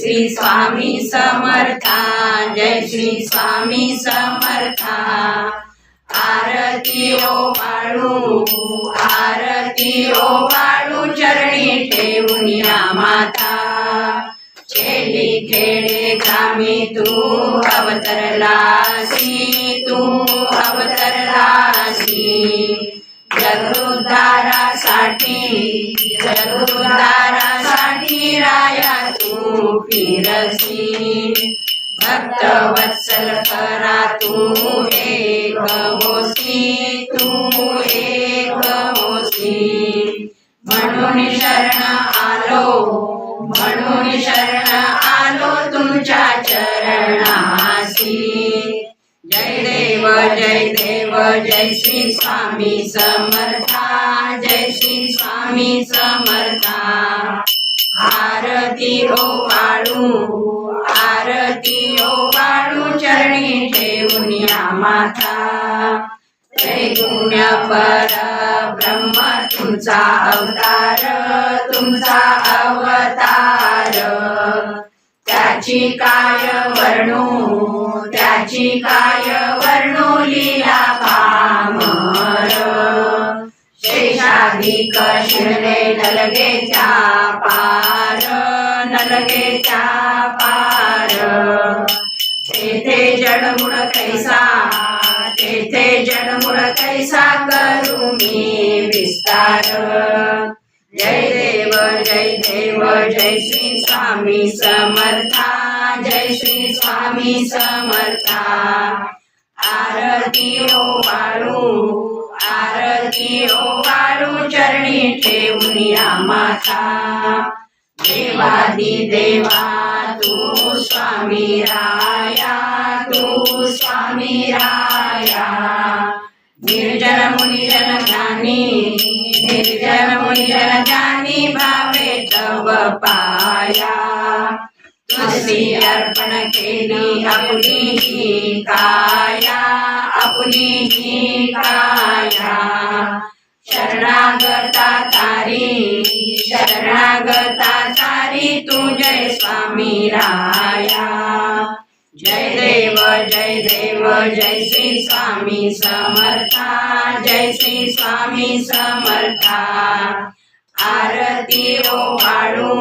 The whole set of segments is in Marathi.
श्री स्वामी समर्था जय श्री स्वामी समर्था. आरती ओ वाळू आरती ओ वाळू चरणी ठेवून या माता. खेडी खेडे ग्रामी तू अवतरलासी तू अवतरलासी जगरुद्धारासाठी जगरुद्धारासाठी राया तू फिरसी भक्त वत्सल करा तू एक होसी तू एक होसी म्हणून शरण आलो म्हणून शरण आलो तुमच्या चरणासी जय देव जय देव. देव जय श्री स्वामी समर्था जय श्री स्वामी समर्था. आरती ओ वाळू आरती ओ वाळू चरणी ठेवून या माथा त्रैगुण्य पर ब्रह्म तुमचा अवतार तुमचा अवतार. त्याची काय वर्णू त्याची काय वर्णू लिला शेषाधिक शिरले नलगेच्या पार नलगेच्या पार. तेथे जडमुळ कैसा तेथे जडमुळ कैसा करू मी विस्तार. जय देव जय देव जय श्री स्वामी समर्था जय श्री स्वामी समर्था. आरती ओ वाळू आरती ओ वाळू चरणी ठेवून या माता. देवादी देवा तू स्वामी राया तू स्वामी राया. निर्जन मुनिजन ज्ञानी निर्जन मुनिजन ज्ञानी भावे तव पाया. तुलसी अर्पण केली आपली ही काया. आपली ही काया. शरणागता तारी शरणागता तारी तू जय स्वामी राया. जय देव जय देव जय श्री स्वामी समर्था जय श्री स्वामी समर्था. आरती ओ वाळू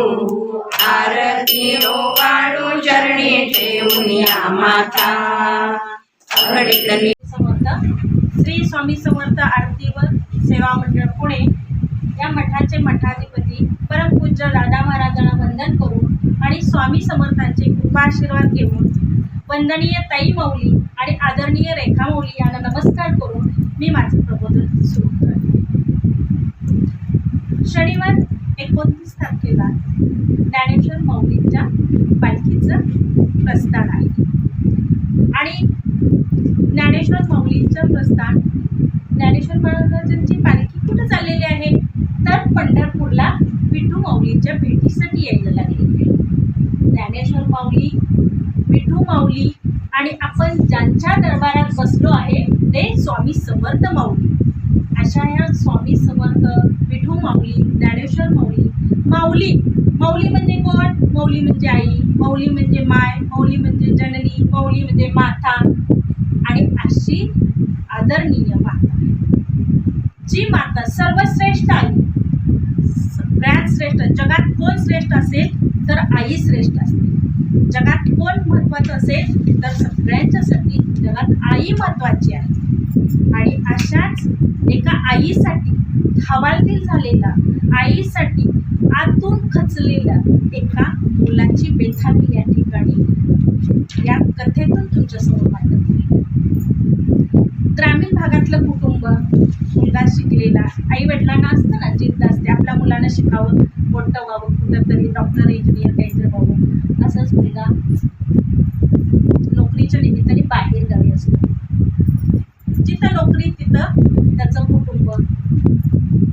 आरती ओ वाळू चरणी ठेवून या माता. समर्थ श्री स्वामी समर्थ आरती व सेवा मंडळ पुणे या मठाचे मठाधिपती परमपूज्य दादा महाराजांना वंदन करून आणि स्वामी समर्थांचे कृपाशीर्वाद घेऊन वंदनीय ताई मौली आणि आदरणीय रेखा मौली यांना नमस्कार करून मी माझे प्रबोधन सुरू करते. शनिवार एकोणतीस तारखेला ज्ञानेश्वर मौलींच्या पालखीचं प्रस्थान आहे. आणि ज्ञानेश्वर माऊलींचं प्रस्थान. ज्ञानेश्वर महाराजांची पालखी कुठं चाललेली आहे? तर पंढरपूरला विठू माऊलींच्या भेटीसाठी यायला लागलेली आहे ज्ञानेश्वर माऊली विठू माऊली आणि आपण ज्यांच्या दरबारात बसलो आहे ते स्वामी समर्थ माऊली. अशा या स्वामी समर्थ विठू माऊली ज्ञानेश्वर माऊली माऊली माऊली म्हणजे कोण? माऊली म्हणजे आई माऊली म्हणजे माय माऊली म्हणजे जननी माऊली म्हणजे माता. आणि अशी आदरणीय माता. जी माता सर्वश्रेष्ठ आई सगळ्यात श्रेष्ठ. जगात कोण श्रेष्ठ असेल तर आई श्रेष्ठ असते. जगात कोण महत्वाचं असेल तर सगळ्यांच्यासाठी जगात आई महत्वाची आहे. आणि अशाच एका आईसाठी हवालदिल झालेला आईसाठी आतून खचलेल्या एका मुलाची व्यथा या ठिकाणी या कथेतून तुमच्यासमोर मांडत ग्रामीण भागातलं कुटुंब मुलगा शिकलेला आई वडिलांना असतं ना जिद्द असते. आपल्या मुलांना शिकावं मोठं व्हावं कुठंतरी डॉक्टर इंजिनियर काहीतरी व्हावं. असंच मुलगा नोकरीच्या निमित्ताने बाहेर गावी असतो. जिथं नोकरी तिथं त्याचं कुटुंब.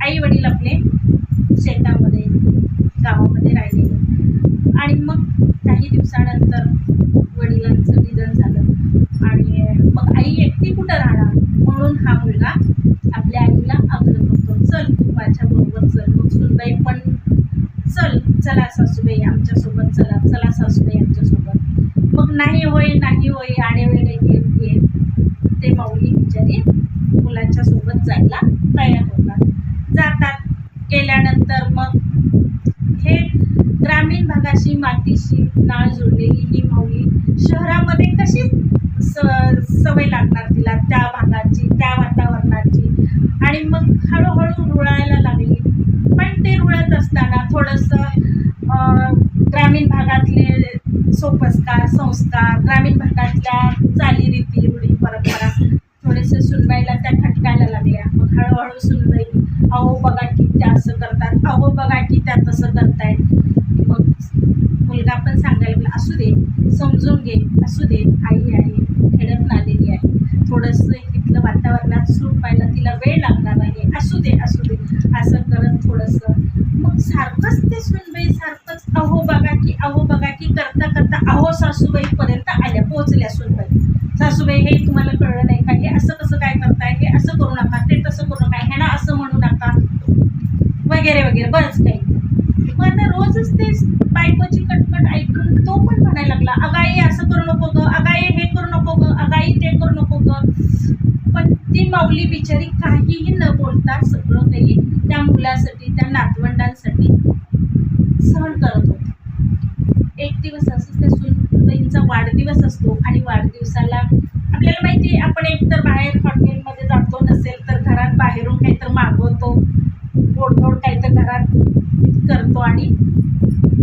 आई वडील आपले शेतामध्ये गावामध्ये राहिलेले. आणि मग काही दिवसानंतर वडिलांचं निधन झालं. आणि मग आई एकटी कुठं राहणार? म्हणून हा मुलगा आपल्या आईला आग्रह करतो. चल तू माझ्याबरोबर चल. मग सुनबाई पण चल चला सासूबाई आमच्यासोबत चला चला सासूबाई आमच्यासोबत. मग नाही होय नाही होय आणि वेळे घेत घेत. ते माऊली बिचारी मुलाच्या सोबत जायला तयार होतात. जातात. केल्यानंतर मग हे ग्रामीण भागाशी मातीशी नाळ जोडलेली ही माऊली शहरामध्ये कशी स सवय लागणार तिला? त्या भागाची त्या वातावरणाची. आणि मग हळूहळू रुळायला लागली. पण ते रुळत असताना थोडंसं ग्रामीण भागातले सोपस्कार संस्कार ग्रामीण भागातल्या चालीरीती रूढी परंपरा थोडेसे सुनबाईला त्या खटकायला लागल्या. मग हळूहळू सुनबाई अहो बघा की त्या असं करतात. अहो बघा की त्या तसं करतायत. मग मुलगा पण सांगायला लागला असू दे समजून घे असू दे आई आहे खेळत आलेली आहे. थोडंसं इथलं वातावरणात सूट पाहिलं तिला वेळ लागणार आहे. असू दे असू दे असं करत थोडंसं. मग सारखंच ते सुनबाई सारखंच अहो बघा की अहो बघा की करता करता अहो सासूबाईपर्यंत आल्या पोहोचल्या सुनबाई. सासूबाई हे तुम्हाला कळलं नाही का? हे असं कसं काय करताय? हे असं करू नका. ते तसं करू नका. ह्याला असं म्हणू नका. वगैरे वगैरे. बरंच काही. मग आता रोजच ते बायकोची कटकट ऐकून तो पण म्हणायला लागला अगाई असं करू नको गं. अगाई हे करू नको गं. अगाई ते करू नको गं. पण ती माऊली बिचारी काहीही न बोलता सगळं काही त्या मुलासाठी त्या नातवंडांसाठी सहन करत होती एक दिवस असंच त्या मुलींचा वाढदिवस असतो आणि वाढदिवसाला आपल्याला माहिती आहे आपण एकतर बाहेर हॉटेलमध्ये जातो नसेल तर घरात बाहेरून काहीतरी मागवतो गोडधोड काहीतरी घरात करतो आणि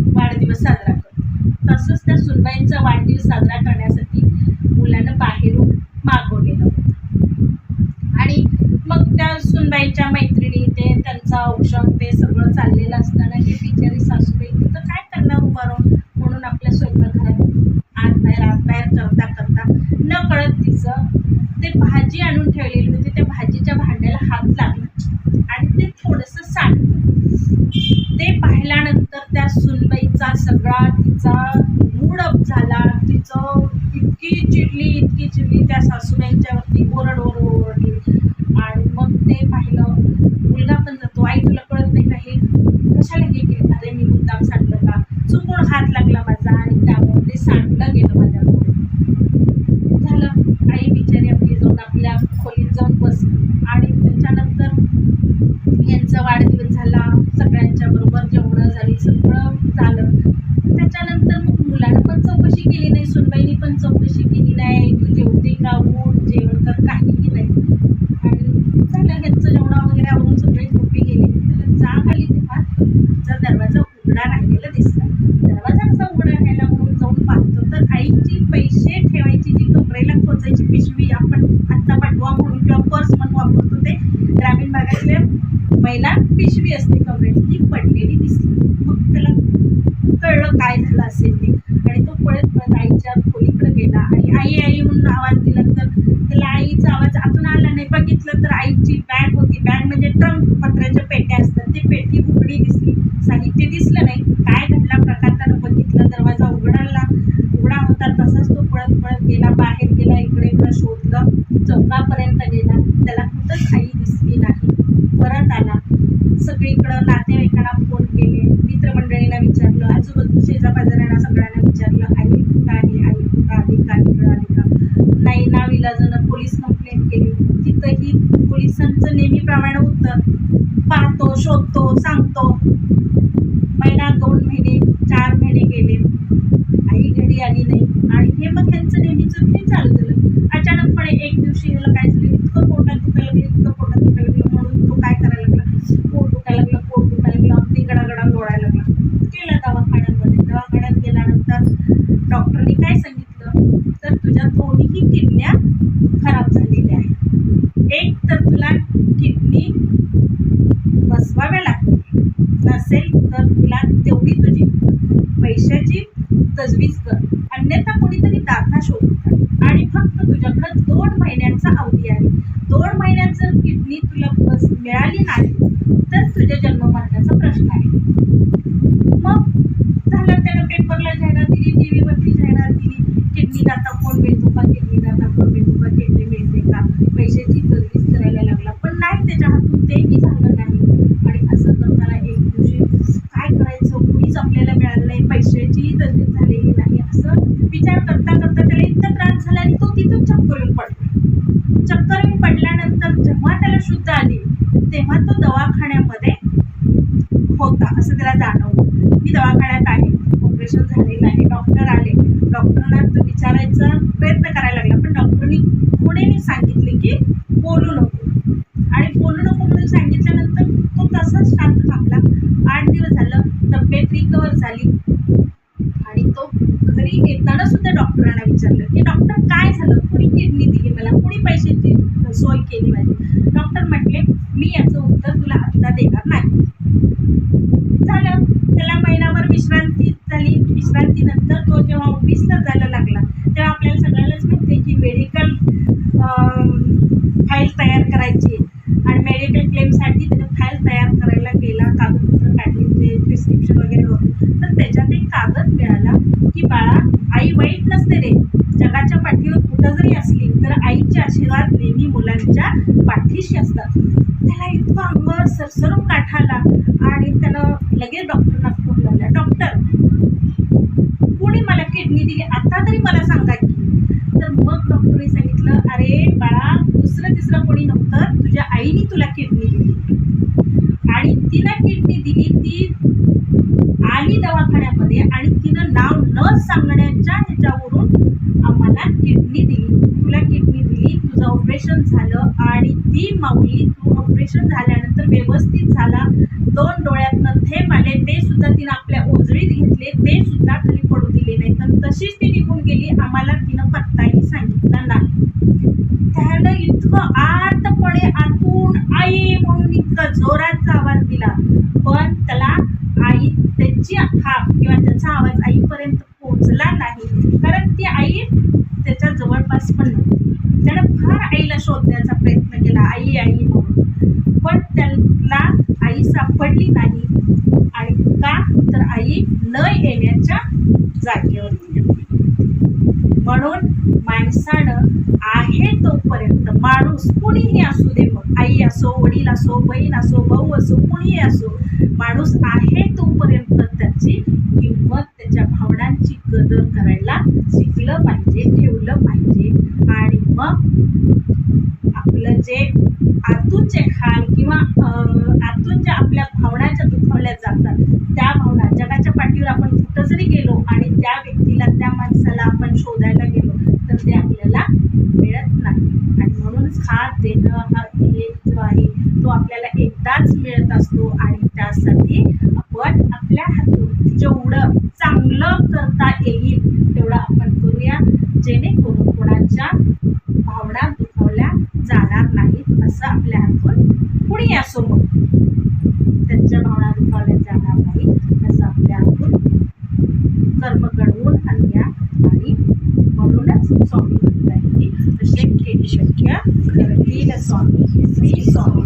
वाढदिवस साजरा करतो. तसंच त्या सुनबाईंचा वाढदिवस साजरा करण्यासाठी मुलानं बाहेरून मागवलेलं होतं. आणि मग त्या सुनबाईच्या मैत्रिणी ते त्यांचं औषध ते सगळं चाललेलं असताना हे बिचारी सासूबाई तिथं काय करणार उभारून म्हणून आपल्या स्वयंपाकघरात बाहेर आत बाहेर करता करता न कळत तिचं ते भाजी आणून ठेवलेली होती. त्या भाजीच्या भांड्याला हात लागला आणि ते थोडंसं सांडलं. ते पाहिल्यानंतर त्या सुनबाईचा सगळा तिचा मूड अप झाला. तिचं इतकी चिडली इतकी चिडली त्या सासूबाईंच्या ओरड ओरड ओरडली आणि मग ते पाहिलं मुलगा पण जातो आई तुला कळत नाही का हे कशाला हे केलं अरे मी मुद्दाम सांडलं का चुकून हात लागला माझा आणि त्यामुळे ते सांडलं गेलं माझ्याकडून झालं आई बिचारी आपली जाऊन आपल्या खोलीत जाऊन बसली आणि त्याच्यानंतर यांचा वाढदिवस झाला सगळ्यांच्या बरोबर जेवणं सगळं झालं त्याच्यानंतर मग मुलानं पण चौकशी केली नाही सुनबाईनी पण चौकशी केली नाही. तू जेवते का उठ जेवण कर काहीही नाही. आणि झालं ह्यांचं जेवणा वगैरे आवरून सगळे झोपी गेले. तर जाग आली तेव्हा जर दरवाजा उघडा राहिलेला दिसला. दरवाजा कसा उघडा राहिला पाहतो. तर आईची पैसे ठेवायची जी कमरेला खोचायची पिशवी आपण आत्ता पाठवा म्हणून किंवा पर्स म्हणून वापरतो ते ग्रामीण भागातल्या महिला पिशवी असते कमरेची ती पडलेली दिसली मग त्याला कळलं काय झालं असेल ते. आणि तो पळत पळत आईच्या खोलीकडे गेला आणि आई आई म्हणून आवाज दिला. तर त्याला आईचा आवाज आतून आला नाही. बघितलं तर आईची बॅग होती. बॅग म्हणजे ट्रंक पत्र्याच्या पेट्या असतात. ती पेटी उघडी दिसली साहित्य दिसलं नाही काय घडला प्रकार त्यानं बघितलं दरवाजा उघडाला उघडा होता तसाच तो पळत पळत गेला बाहेर गेला इकडे इकडं शोधलं चौकापर्यंत गेला त्याला कुठंच आई दिसली नाही परत आला सगळीकडं नातेवाईकांना फोन केले मित्रमंडळींना विचारलं आजूबाजू शेजा पाजाऱ्यांना सगळ्यांना विचारलं आई कुठं आहे आई कुठं आली का इकडं आली का नाही नाविलाजानं पोलीस होते तिथंही पोलिसांचं नेहमीप्रमाणे उत्तर पाहतो शोधतो सांगतो. महिना दोन महिने चार महिने गेले. आई घरी आली नाही. आणि हे मग त्यांचं नेहमीचं ते चालू झालं अचानकपणे एक दिवशी ह्याला काय झालं? इतकं पोटात दुखायला लागलं इतकं पोटात दुखायला लागलं. म्हणून तो काय करायला लागला? पोट दुखायला लागलं पोट दुखायला लागलं. अगदी गडागडा लोळायला लागला. गेला दवाखान्यामध्ये. दवाखान्यात गेल्यानंतर डॉक्टरनी काय सांगितलं? तर तुझ्या दोन्हीही किडन्या खराब झालेल्या आहेत. एक तर तुला किडनी बसवाव्या लागतील. नसेल तर तुला तेवढी तुझी पैशाची तजवीज कर. अन्यथा कोणीतरी दाता शोधून आणि फक्त तुझ्याकडे दोन महिन्यांचा अवधी आहे. दोन महिन्यात जर किडनी तुला बस मिळाली नाही तर तुझ्या जन्म मरण्याचा प्रश्न आहे मग झालं त्यानं पेपरला जाहिरात दिली टी व्हीवरती जाहिरात दिली किडनी दाता कोण मिळतो का किडनी दाता कोण मिळतो का किडनी मिळते का पैशाची तजवीज करायला लागला पण नाही त्याच्या हातून तेही झालं नाही आणि असं करताना एक दिवशी काय करायचं कुणी माणूस आपल्याला मिळाला नाही पैशाची तरतूद झालेली नाही असं विचार करता करता त्याला इतका त्रास झाला आणि तो तिथून चक्कर येऊन पडला चक्कर येऊन पडल्यानंतर सुद्धा आली. तेव्हा तो दवाखान्यामध्ये होता असं त्याला जाणवलं. मी दवाखान्यात आहे ऑपरेशन झालेलं आहे डॉक्टर आले. डॉक्टरांना तो विचारायचा प्रयत्न करायला लागला पण डॉक्टरनी पुढे सांगितले की बोलू नको आणि बोलू नको म्हणून सांगितल्यानंतर तो तसाच शांत थांबला आठ दिवस झालं तब्येत रिकवर झाली आणि तो घरी येताना सुद्धा डॉक्टरांना विचारलं की डॉक्टर काय झालं? कुणी किडनी दिली मला? कुणी पैशाची सोय केली माझी? डॉक्टर म्हटले मी याचं उत्तर तुला आत्ता देणार नाही. झालं. त्याला महिनाभर विश्रांती झाली. विश्रांतीनंतर तो जेव्हा ऑफिसला जायला लागला तेव्हा आपल्याला सगळ्यांनाच माहिती की मेडिकल फाईल तयार करायची आणि मेडिकल क्लेमसाठी त्याने फाईल तयार करायला गेला कागदपत्र काढली जे प्रिस्क्रिप्शन वगैरे होते तर त्याच्यात एक कागद मिळाला की बाळा आई वाईट नसते रे जगाच्या पाठीवर कुठं जरी असली तर आईचे आशीर्वाद नेहमी मुलांच्या पाठीशी असतात. त्याला इतकं अंगावर सरसरून काठ आला आणि त्यानं लगेच डॉक्टरना फोन लावला. डॉक्टर कोणी मला किडनी दिली? आता तरी मला सांगा की. तर मग डॉक्टरने सांगितलं अरे बाळा दुसरं तिसरं कोणी नव्हतं. तुझ्या आईने तुला किडनी दिली. आणि तिला किडनी दिली ती आली दवाखान्यामध्ये आणि तिनं नाव न सांगण्याच्या ह्याच्यावरून आम्हाला किडनी दिली. तुला किडनी दिली तुझं ऑपरेशन झालं आणि ती माऊली तू ऑपरेशन झाल्यानंतर व्यवस्थित झाला. दोन डोळ्यातनं थेंब आले ते सुद्धा तिनं आपल्या ओजळीत घेतले ते सुद्धा खाली पडू दिले नाही तर तशीच ती निघून गेली आम्हाला तिनं पत्ताही सांगितला नाही. त्यानं इतकं आर्तपणे आतून आई म्हणून इतका जोराचा आवाज दिला. पण त्याला आई त्याची हाक किंवा त्याचा आवाज आईपर्यंत पोहोचला नाही कारण ती आई त्याच्या जवळपास पण नव्हती. त्यानं फार आईला शोधण्याचा प्रयत्न केला आई आई म्हणून. पण त्याला आई सापडली नाही आणि का तर आई न येण्याच्या जागेवर माणसानं आहे तोपर्यंत माणूस कुणीही असू दे मग आई असो वडील असो बहीण असो भाऊ असो कुणीही असो माणूस आहे तोपर्यंत त्याची किंमत त्याच्या भावनांची कदर करायला शिकलं पाहिजे ठेवलं पाहिजे. आणि मग आपलं जे आतून जे खाल किंवा आतून ज्या आपल्या भावना ज्या दुखावल्या जातात त्या भावना जगाच्या पाठीवर आपण कुठं जरी गेलो आणि त्या व्यक्तीला त्या माणसाला आपण शोधायला गेलो तर ते आपल्याला मिळत नाही. आणि म्हणूनच हा देह हा हे जो आहे तो आपल्याला एकदाच मिळत असतो आणि त्यासाठी आपण आपल्या हातून जेवढं चांगलं करता येईल तेवढं आपण करूया. जेणेकरून कोणाच्या भावना दुखावल्या जाणार नाहीत असं आपल्या हातून कुणी असो मग त्यांच्या भावना दुखावल्या जाणार नाहीत. Yeah? Three less song.